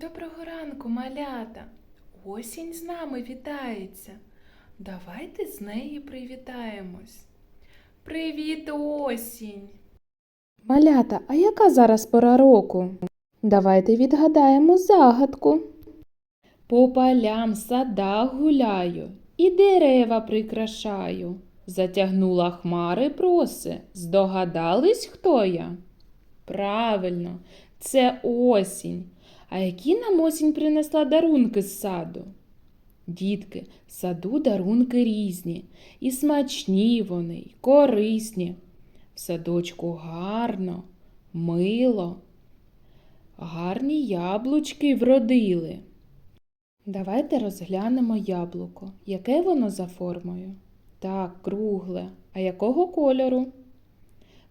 Доброго ранку, малята. Осінь з нами вітається. Давайте з нею привітаємось. Привіт, осінь! Малята, а яка зараз пора року? Давайте відгадаємо загадку. По полям садах гуляю і дерева прикрашаю. Затягнула хмари проси. Здогадались, хто я? Правильно, це осінь. А які нам осінь принесла дарунки з саду? Дітки, в саду дарунки різні, і смачні вони, й корисні. В садочку гарно, мило, гарні яблучки вродили. Давайте розглянемо яблуко. Яке воно за формою? Так, кругле. А якого кольору?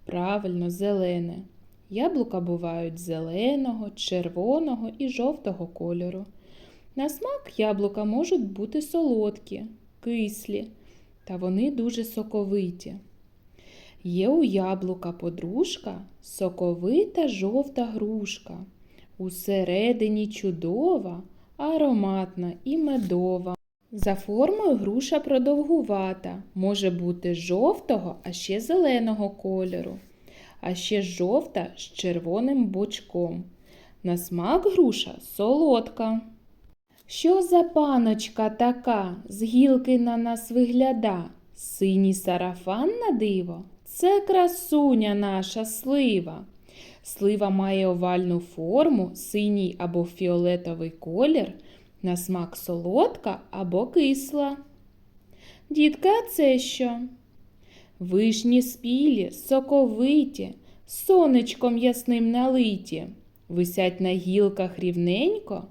Правильно, зелене. Яблука бувають зеленого, червоного і жовтого кольору. На смак яблука можуть бути солодкі, кислі, та вони дуже соковиті. Є у яблука подружка соковита жовта грушка. Усередині чудова, ароматна і медова. За формою груша продовгувата, може бути жовтого, а ще зеленого кольору, а ще жовта з червоним бочком. На смак груша солодка. Що за паночка така, з гілки на нас вигляда? Синій сарафан на диво? Це красуня наша слива. Слива має овальну форму, синій або фіолетовий колір, на смак солодка або кисла. Дітка, це що? Вишні спілі, соковиті, сонечком ясним налиті, висять на гілках рівненько,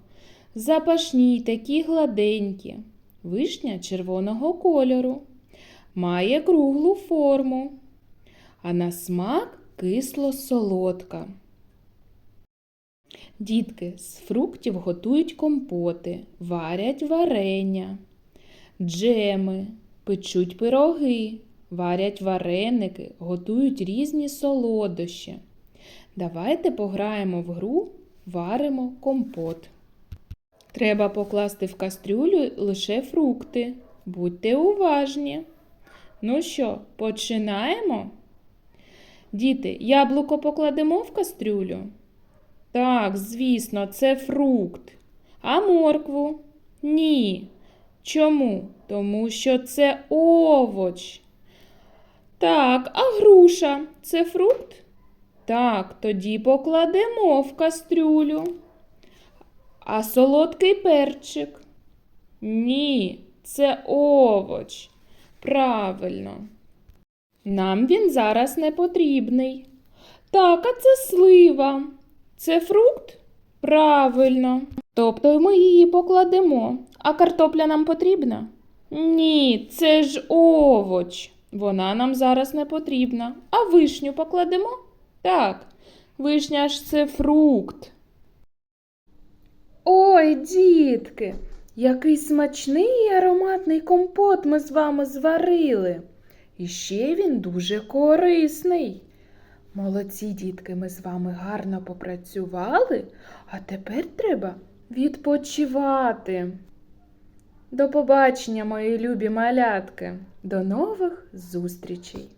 запашні й такі гладенькі, вишня червоного кольору, має круглу форму, а на смак кисло-солодка. Дітки з фруктів готують компоти, варять варення, джеми, печуть пироги, варять вареники, готують різні солодощі. Давайте пограємо в гру, варимо компот. Треба покласти в кастрюлю лише фрукти. Будьте уважні. Ну що, починаємо? Діти, яблуко покладемо в кастрюлю? Так, звісно, це фрукт. А моркву? Ні. Чому? Тому що це овоч. Так, а груша це фрукт? Так, тоді покладемо в кастрюлю. А солодкий перчик? Ні, це овоч. Правильно. Нам він зараз не потрібний. Так, а це слива. Це фрукт? Правильно. Тобто ми її покладемо. А картопля нам потрібна? Ні, це ж овоч. Вона нам зараз не потрібна. А вишню покладемо? Так, вишня ж це фрукт. Ой, дітки, який смачний і ароматний компот ми з вами зварили. І ще він дуже корисний. Молодці, дітки, ми з вами гарно попрацювали, а тепер треба відпочивати. До побачення, мої любі малятки. До нових зустрічей!